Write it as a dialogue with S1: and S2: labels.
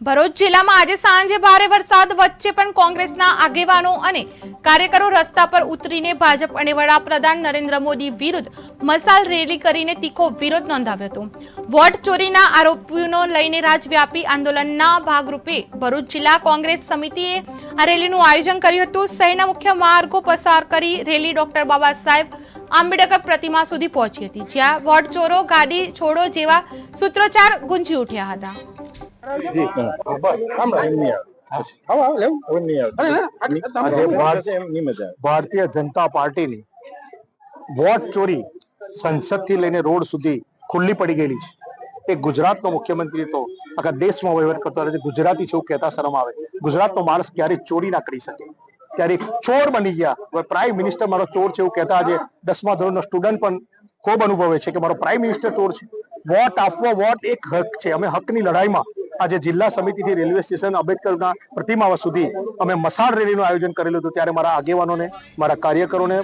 S1: ભરૂચ જિલ્લામાં આજે સાંજે ભારે વરસાદ વચ્ચે પણ કોંગ્રેસના આગેવાનો અને કાર્યકરો રસ્તા પર ઉતરીને ભાજપ અને વડાપ્રધાન નરેન્દ્ર મોદી વિરુદ્ધ મસાલ રેલી કરીને તીખો વિરોધ નોંધાવ્યો હતો. વોટ ચોરીના આરોપીઓનો લઈને રાજવ્યાપી આંદોલનના ભાગરૂપે ભરૂચ જિલ્લા કોંગ્રેસ સમિતિએ આ રેલીનું આયોજન કર્યું હતું. શહેરના મુખ્ય માર્ગો પસાર કરી રેલી ડોક્ટર બાબા સાહેબ આંબેડકર પ્રતિમા સુધી પહોંચી હતી, જ્યાં વોટ ચોરો, ગાડી છોડો જેવા સૂત્રોચ્ચાર ગુંજી ઉઠ્યા હતા.
S2: જી. બસ આવે.
S3: ભારતીય જનતા પાર્ટીની વોટ ચોરી સંસદથી લઈને રોડ સુધી ખુલ્લી પડી ગયેલી છે. એ ગુજરાતનો મુખ્યમંત્રી તો આખા દેશમાં વહીવટ કરતો રહે છે. ગુજરાતી છે એવું કહેતા શરમ આવે. ગુજરાતનો માણસ ક્યારેય ચોરી ના કરી શકે. ત્યારે ચોર બની ગયા. હવે પ્રાઇમ મિનિસ્ટર મારો ચોર છે એવું કહેતા આજે દસમા ધોરણનો સ્ટુડન્ટ પણ ખૂબ અનુભવે છે કે મારો પ્રાઇમ મિનિસ્ટર ચોર છે. વોટ આપવો વોટ એક હક છે. અમે હકની લડાઈમાં આજે જિલ્લા સમિતિથી રેલવે સ્ટેશન આંબેડકરના પ્રતિમાવા સુધી અમે મસાળ રેલીનું આયોજન કરેલું હતું. ત્યારે મારા આગેવાનોને, મારા કાર્યકરોને